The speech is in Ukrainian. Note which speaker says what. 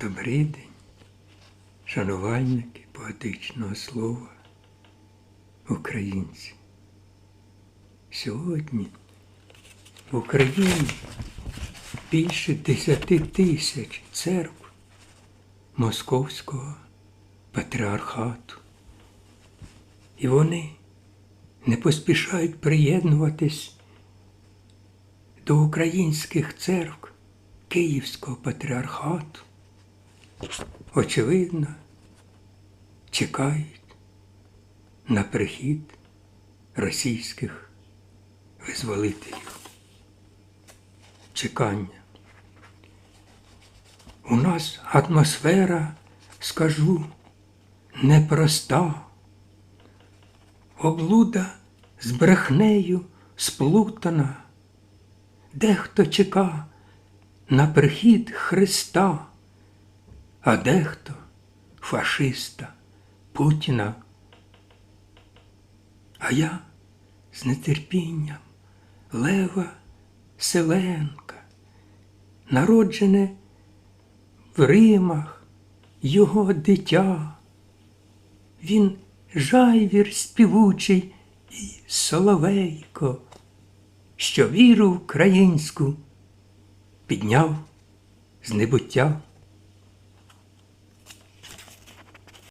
Speaker 1: Добрий день, шанувальники поетичного слова, українці. Сьогодні в Україні більше десяти тисяч церкв Московського патріархату. І вони не поспішають приєднуватись до українських церкв Київського патріархату. Очевидно, чекають на прихід російських визволителів. Чекання. У нас атмосфера, скажу, непроста. Облуда з брехнею сплутана. Дехто чека на прихід Христа, а дехто фашиста Путіна. А я з нетерпінням Лева Селенка, народжене в Римах його дитя. Він жайвір співучий і соловейко, що віру українську підняв з небуття.